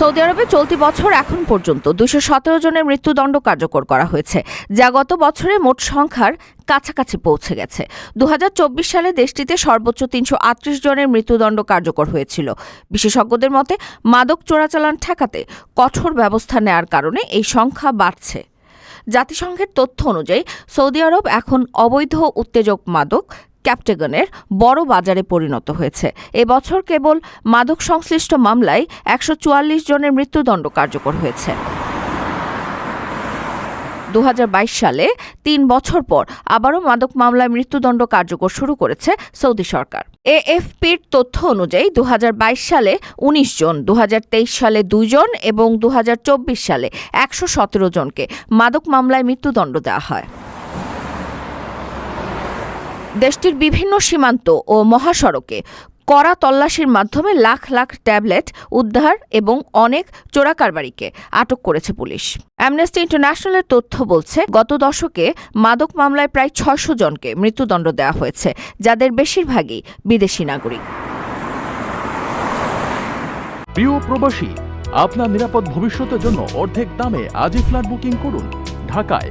Saudi আরবে চলতি বছর এখন পর্যন্ত দুশো সতেরো জনের মৃত্যুদণ্ড কার্যকর করা হয়েছে, যা গত বছরে মোট সংখ্যার কাছাকাছি পৌঁছে গেছে। দু হাজার চব্বিশ সালে দেশটিতে সর্বোচ্চ তিনশো আটত্রিশ জনের মৃত্যুদণ্ড কার্যকর হয়েছিল। বিশেষজ্ঞদের মতে, মাদক চোরাচালান ঠেকাতে কঠোর ব্যবস্থা নেয়ার কারণে এই সংখ্যা বাড়ছে। জাতিসংঘের তথ্য অনুযায়ী, সৌদি আরব এখন অবৈধ উত্তেজক মাদক ক্যাপটেগনের বড় বাজারে পরিণত হয়েছে। এবছর কেবল মাদক সংশ্লিষ্ট মামলায় একশো চুয়াল্লিশ জনের মৃত্যুদণ্ড কার্যকর হয়েছে। দু হাজার বাইশ সালে তিন বছর পর আবারও মাদক মামলায় মৃত্যুদণ্ড কার্যকর শুরু করেছে সৌদি সরকার। এএফপির তথ্য অনুযায়ী দু হাজার বাইশ সালে ১৯ জন, দুহাজার তেইশ সালে দুইজন এবং দু হাজার চব্বিশ সালে একশো সতেরো জনকে মাদক মামলায় মৃত্যুদণ্ড দেওয়া হয়। দেশটির বিভিন্ন সীমান্ত ও মহাসড়কে কড়া তল্লাশির মাধ্যমে লাখ লাখ ট্যাবলেট উদ্ধার এবং অনেক চোরাকারবারিকে আটক করেছে পুলিশ। অ্যামনেস্টি ইন্টারন্যাশনালের তথ্য বলছে, গত দশকে মাদক মামলায় প্রায় ছয়শো জনকে মৃত্যুদণ্ড দেওয়া হয়েছে, যাদের বেশিরভাগই বিদেশি নাগরিক। প্রিয় প্রবাসী, আপনার নিরাপদ ভবিষ্যতের জন্য অর্ধেক দামে আজই ফ্ল্যাট বুকিং করুন। ঢাকায়